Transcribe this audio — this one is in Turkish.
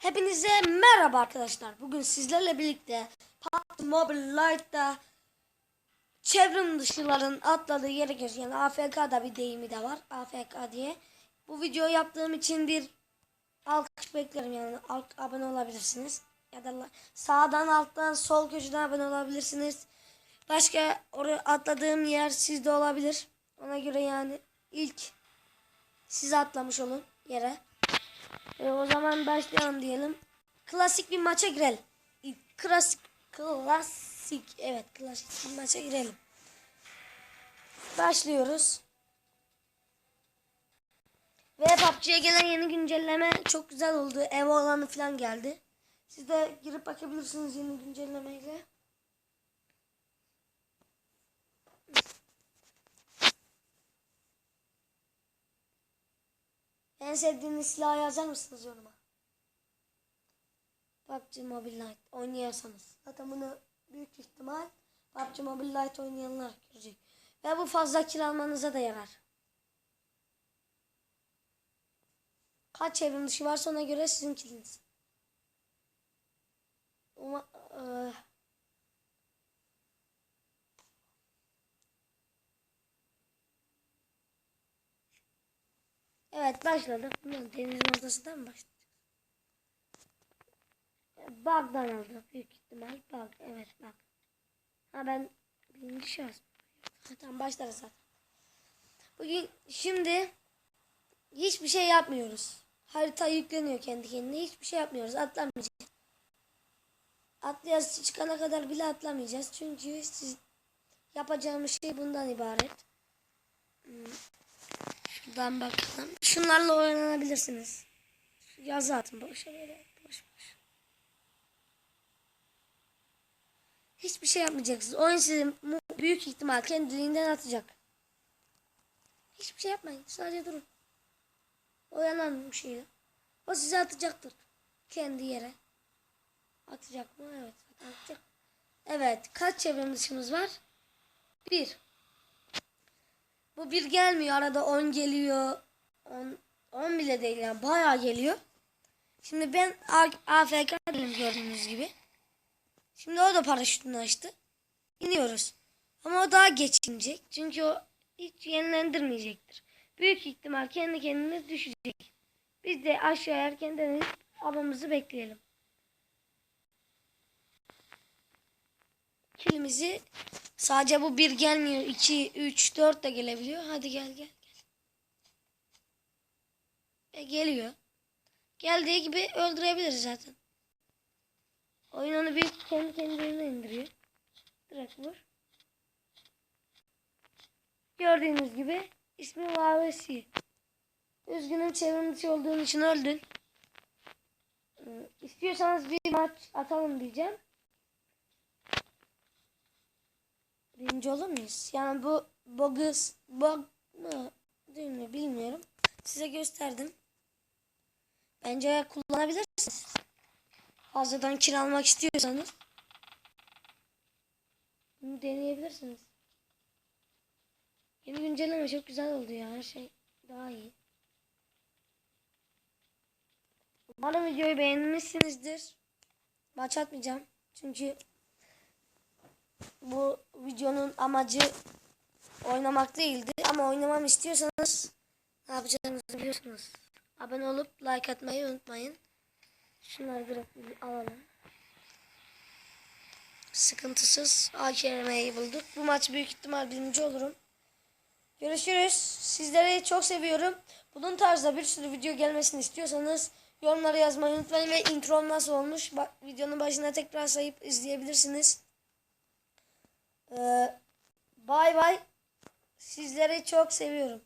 Hepinize merhaba arkadaşlar. Bugün sizlerle birlikte PUBG Mobile Lite'da çevrim dışıların atladığı yere geziyoruz. Yani AFK'da bir deyimi de var. AFK diye. Bu videoyu yaptığım için bir alkış beklerim yani. Abone olabilirsiniz. Ya da sağdan alttan sol köşeden abone olabilirsiniz. Başka oraya atladığım yer sizde olabilir. Ona göre yani ilk siz atlamış olun yere. E, o zaman başlayalım diyelim. Klasik bir maça girelim. Klasik, klasik, evet klasik bir maça girelim. Başlıyoruz. Ve PUBG'ye gelen yeni güncelleme çok güzel oldu. Ev alanı falan geldi. Siz de girip bakabilirsiniz yeni güncellemeyle. En sevdiğiniz silahı yazar mısınız yoruma? PUBG Mobile Lite oynuyorsanız. Zaten bunu büyük ihtimal PUBG Mobile Lite oynayanlar görecek. Ve bu fazla kill almanıza da yarar. Kaç çevrim dışı varsa ona göre sizin kiliniz. Uma, eee, Evet başladık. Denizin ortasından mı başladık? Bug'dan aldık büyük ihtimal. Bug. Evet bug. Ha ben birinci. Ha, tamam başlarız zaten. Bugün şimdi hiçbir şey yapmıyoruz. Harita yükleniyor kendi kendine. Hiçbir şey yapmıyoruz. Atlamayacağız. Atlayacağız çıkana kadar bile atlamayacağız. Çünkü siz yapacağımız şey bundan ibaret. Şuradan bakalım. Şunlarla oynanabilirsiniz. Yazı atın boşa böyle. Boş boş. Hiçbir şey yapmayacaksınız. Oyun sizi büyük ihtimal kendiliğinden atacak. Hiçbir şey yapmayın. Sadece durun. Oyanan bir şeyle. O sizi atacaktır. Kendi yere. Atacak mı? Evet. Atacak. Evet. Kaç çevrim dışımız var? Bir. Bu bir gelmiyor. Arada 10 geliyor. 10, 10 bile değil yani. Bayağı geliyor. Şimdi ben AFK değilim gördüğünüz gibi. Şimdi o da paraşütünü açtı. İniyoruz. Ama o daha geç inecek. Çünkü o hiç yenilendirmeyecektir. Büyük ihtimal kendi kendine düşecek. Biz de aşağıya erkenden inip avımızı bekleyelim. Kilimizi sadece bu bir gelmiyor. 2, 3, 4 de gelebiliyor. Hadi gel gel. E, geliyor. Geldiği gibi öldürebiliriz zaten. Oyun onu bir kendi kendine indiriyor. Direkt vur. Gördüğünüz gibi ismi Vavesi. Üzgünüm çevrim dışı olduğun için öldün. Ee, İstiyorsanız bir maç atalım diyeceğim. Birinci olur muyuz? Yani bu bogus bug mı değil mi bilmiyorum. Size gösterdim. Bence kullanabilirsiniz. Fazladan kiralamak istiyorsanız bunu deneyebilirsiniz. Yeni güncelleme çok güzel oldu ya. Her şey daha iyi. Umarım videoyu beğenmişsinizdir. Maç atmayacağım. Çünkü bu videonun amacı oynamak değildi. Ama oynamamı istiyorsanız ne yapacağınızı biliyorsunuz. Abone olup like atmayı unutmayın. Şunları direkt bir alalım. Sıkıntısız AKM'yi bulduk. Bu maç büyük ihtimal birinci olurum. Görüşürüz. Sizleri çok seviyorum. Bunun tarzda bir sürü video gelmesini istiyorsanız yorumlara yazmayı unutmayın ve intro nasıl olmuş videonun başına tekrar sayıp izleyebilirsiniz. Ee, Bay bay. Sizleri çok seviyorum.